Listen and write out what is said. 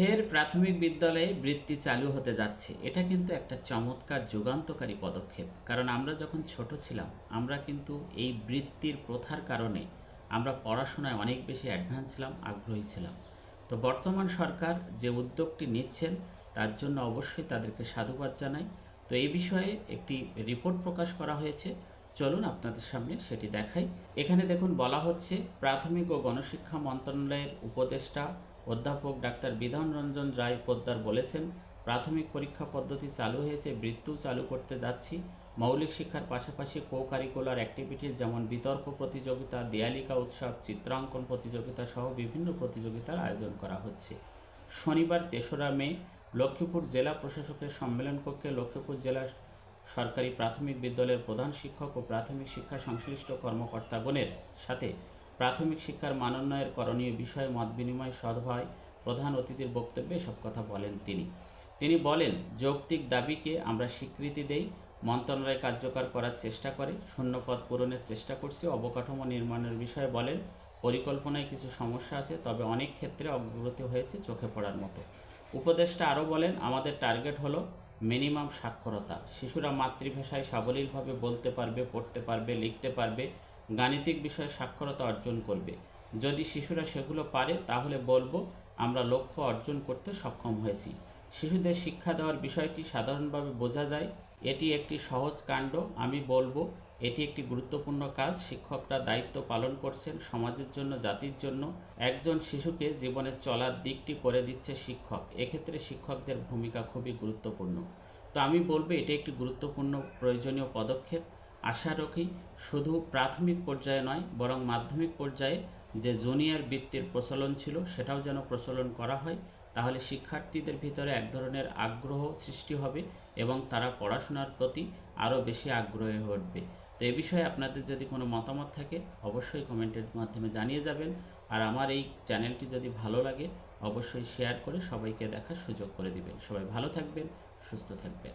ফের প্রাথমিক বিদ্যালয়ে বৃত্তি চালু হতে যাচ্ছে। এটা কিন্তু একটা চমৎকার যুগান্তকারী পদক্ষেপ। কারণ আমরা যখন ছোট ছিলাম, আমরা কিন্তু এই বৃত্তির প্রথার কারণে আমরা পড়াশোনায় অনেক বেশি অ্যাডভান্স ছিলাম, আগ্রহী ছিলাম। তো বর্তমান সরকার যে উদ্যোগটি নিচ্ছেন, তার জন্য অবশ্যই তাদেরকে সাধুবাদ জানাই। তো এই বিষয়ে একটি রিপোর্ট প্রকাশ করা হয়েছে। চলুন আপনাদের সামনে সেটি দেখাই। এখানে দেখুন, বলা হচ্ছে প্রাথমিক ও গণশিক্ষা মন্ত্রণালয়ের উপদেষ্টা অধ্যাপক ডাক্তার বিধান রঞ্জন রায় পোদ্দার বলেছেন, প্রাথমিক পরীক্ষা পদ্ধতি চালু হয়েছে, বৃত্তিও চালু করতে যাচ্ছি। মৌলিক শিক্ষার পাশাপাশি কো কারিকুলার অ্যাক্টিভিটিস যেমন বিতর্ক প্রতিযোগিতা, দেয়ালিকা উৎসব, চিত্রাঙ্কন প্রতিযোগিতা সহ বিভিন্ন প্রতিযোগিতার আয়োজন করা হচ্ছে। শনিবার তেসরা মে, লক্ষ্মীপুর জেলা প্রশাসকের সম্মেলন কক্ষে লক্ষ্মীপুর জেলা সরকারি প্রাথমিক বিদ্যালয়ের প্রধান শিক্ষক ও প্রাথমিক শিক্ষা সংশ্লিষ্ট কর্মকর্তাগণের সাথে প্রাথমিক শিক্ষার মানোন্নয়ের করণীয় বিষয়ে মত বিনিময় সভায় প্রধান অতিথির বক্তব্যে সব কথা বলেন তিনি। তিনি বলেন, যৌক্তিক দাবিকে আমরা স্বীকৃতি দেই, মন্ত্রণালয় কার্যকর করার চেষ্টা করে শূন্যপদ পূরণের চেষ্টা করছি, অবকাঠামো নির্মাণের বিষয়ে বলেন, পরিকল্পনায় কিছু সমস্যা আছে, তবে অনেক ক্ষেত্রে অগ্রগতি হয়েছে চোখে পড়ার মতো। উপদেষ্টা আরও বলেন, আমাদের টার্গেট হলো মিনিমাম সাক্ষরতা। শিশুরা মাতৃভাষায় সাবলীলভাবে বলতে পারবে, পড়তে পারবে, লিখতে পারবে গাণিতিক বিষয়ে সাক্ষরতা অর্জন করবে। যদি শিশুরা সেগুলো পারে, তাহলে বলব, আমরা লক্ষ্য অর্জন করতে সক্ষম হয়েছি। শিশুদের শিক্ষা দেওয়ার বিষয়টি সাধারণভাবে বোঝা যায়। এটি একটি সহজ কাণ্ড। আমি বলব, এটি একটি গুরুত্বপূর্ণ কাজ। শিক্ষকরা দায়িত্ব পালন করছেন সমাজের জন্য, জাতির জন্য। একজন শিশুকে জীবনে চলার দিকটি করে দিচ্ছে শিক্ষক। এক্ষেত্রে শিক্ষকদের ভূমিকা খুবই গুরুত্বপূর্ণ। তো আমি বলব, এটি একটি গুরুত্বপূর্ণ, প্রয়োজনীয় পদক্ষেপ। আশা রাখি শুধু প্রাথমিক পর্যায়ে নয়, বরং মাধ্যমিক পর্যায়ে যে জুনিয়র বৃত্তির প্রচলন ছিল সেটাও যেন প্রচলন করা হয়, তাহলে শিক্ষার্থীদের ভিতরে এক ধরনের আগ্রহ সৃষ্টি হবে এবং তারা পড়াশোনার প্রতি আরও বেশি আগ্রহী উঠবে। তো এ বিষয়ে আপনাদের যদি কোনো মতামত থাকে, অবশ্যই কমেন্টের মাধ্যমে জানিয়ে যাবেন। আর আমার এই চ্যানেলটি যদি ভালো লাগে, অবশ্যই শেয়ার করে সবাইকে দেখার সুযোগ করে দিবেন। সবাই ভালো থাকবেন, সুস্থ থাকবেন।